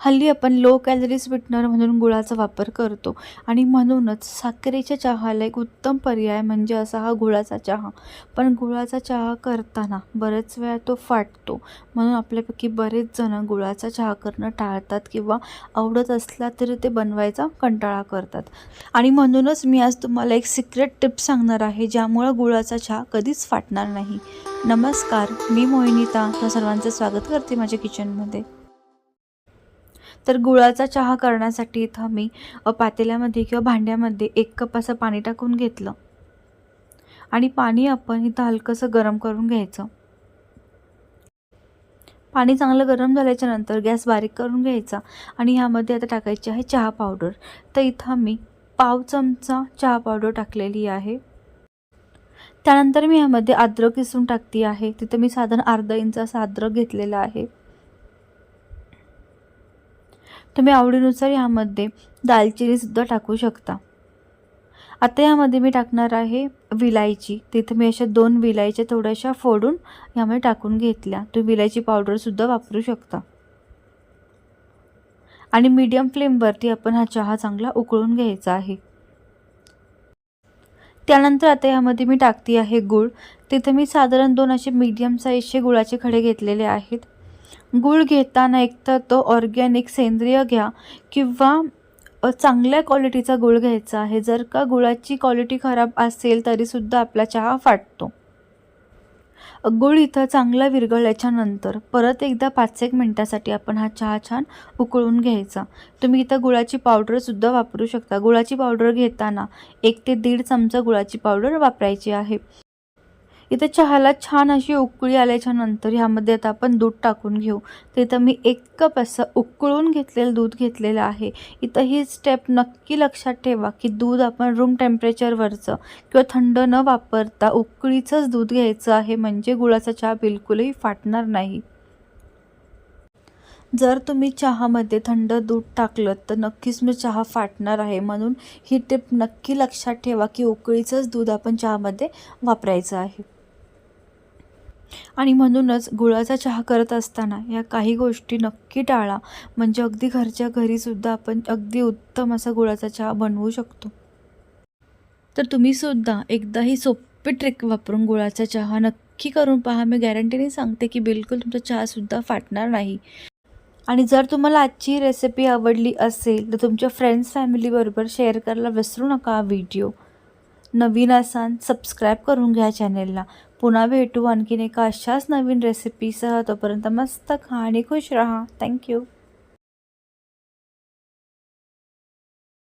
हल्ली आपण low calorie sweetener म्हणून गुळाचा वापर करतो. आणि म्हणूनच साखरेच्या चहाला एक उत्तम पर्याय म्हणजे असा हा गुळाचा चहा. पण गुळाचा चहा करताना बरेच वेळा तो फाटतो. म्हणून आपल्यापैकी बरेच जण गुळाचा चहा करणं टाळतात किंवा आवडत असला तरी ते बनवायचा कंटाळा करतात. आणि म्हणूनच मी आज तुम्हाला एक सिक्रेट टिप सांगणार आहे ज्यामुळं गुळाचा चहा कधीच फाटणार नाही. नमस्कार मी मोहिनीता. तर सर्वांचं स्वागत करते माझ्या किचनमध्ये तर गुळाचा चहा करण्यासाठी इथं मी पातेल्यामध्ये किंवा भांड्यामध्ये एक कप असं पाणी टाकून घेतलं. आणि पाणी आपण इथं हलकंसं गरम करून घ्यायचं. पाणी चांगलं गरम झाल्याच्यानंतर गॅस बारीक करून घ्यायचा आणि ह्यामध्ये आता टाकायची आहे चहा पावडर. तर इथं मी पाव चमचा चहा पावडर टाकलेली आहे. त्यानंतर मी ह्यामध्ये अद्रक किसून टाकते आहे. तिथं मी साधारण अर्धा इंच असा अद्रक घेतलेला आहे. तुम्ही आवडीनुसार ह्यामध्ये दालचिनीसुद्धा टाकू शकता. आता यामध्ये मी टाकणार आहे विलायची. तिथं मी अशा दोन विलायच्या थोड्याशा फोडून यामध्ये टाकून घेतल्या. तुम्ही विलायची पावडरसुद्धा वापरू शकता. आणि मीडियम फ्लेमवरती आपण हा चहा चांगला उकळून घ्यायचा आहे. त्यानंतर आता यामध्ये मी टाकते आहे गूळ. तिथे मी साधारण दोन असे मीडियम साईजचे गुळाचे खडे घेतलेले आहेत. गूळ घेताना एकतर तो ऑर्गॅनिक सेंद्रिय घ्या किंवा चांगल्या क्वालिटीचा गूळ घ्यायचा आहे. जर का गुळाची क्वालिटी खराब असेल तरीसुद्धा आपला चहा फाटतो. गूळ इथं चांगला विरघळल्याच्यानंतर परत एकदा पाच एक मिनटासाठी आपण हा चहा छान उकळून घ्यायचा. तुम्ही इथं गुळाची पावडरसुद्धा वापरू शकता. गुळाची पावडर घेताना एक ते दीड चमचा गुळाची पावडर वापरायची आहे. इथं चहाला छान अशी उकळी आल्याच्यानंतर ह्यामध्ये आता आपण दूध टाकून घेऊ. तिथं मी एक कप असं उकळून घेतलेलं दूध घेतलेलं आहे. इथं ही स्टेप नक्की लक्षात ठेवा की दूध आपण रूम टेम्परेचरवरचं किंवा थंड न वापरता उकळीचंच दूध घ्यायचं आहे. म्हणजे गुळाचा चहा बिलकुलही फाटणार नाही. जर तुम्ही चहामध्ये थंड दूध टाकलं तर नक्कीच मी चहा फाटणार आहे. म्हणून ही टिप नक्की लक्षात ठेवा की उकळीचंच दूध आपण चहामध्ये वापरायचं आहे. आणि म्हणूनच गुळाचा चहा करत असताना या काही गोष्टी नक्की टाळा. म्हणजे अगदी घरच्या घरीसुद्धा आपण अगदी उत्तम असा गुळाचा चहा बनवू शकतो. तर तुम्हीसुद्धा एकदा ही सोपी ट्रिक वापरून गुळाचा चहा नक्की करून पहा. मी गॅरंटीने सांगते की बिलकुल तुमचा चहासुद्धा फाटणार नाही. आणि जर तुम्हाला आजची रेसिपी आवडली असेल तर तुमच्या फ्रेंड्स फॅमिलीबरोबर शेअर करायला विसरू नका हा व्हिडिओ नवीन असाल सबस्क्राईब करून घ्या चॅनेलला पुन्हा भेटू आणखीन एका अशाच नवीन रेसिपीसह तोपर्यंत मस्त खा आणि खुश राहा. थँक्यू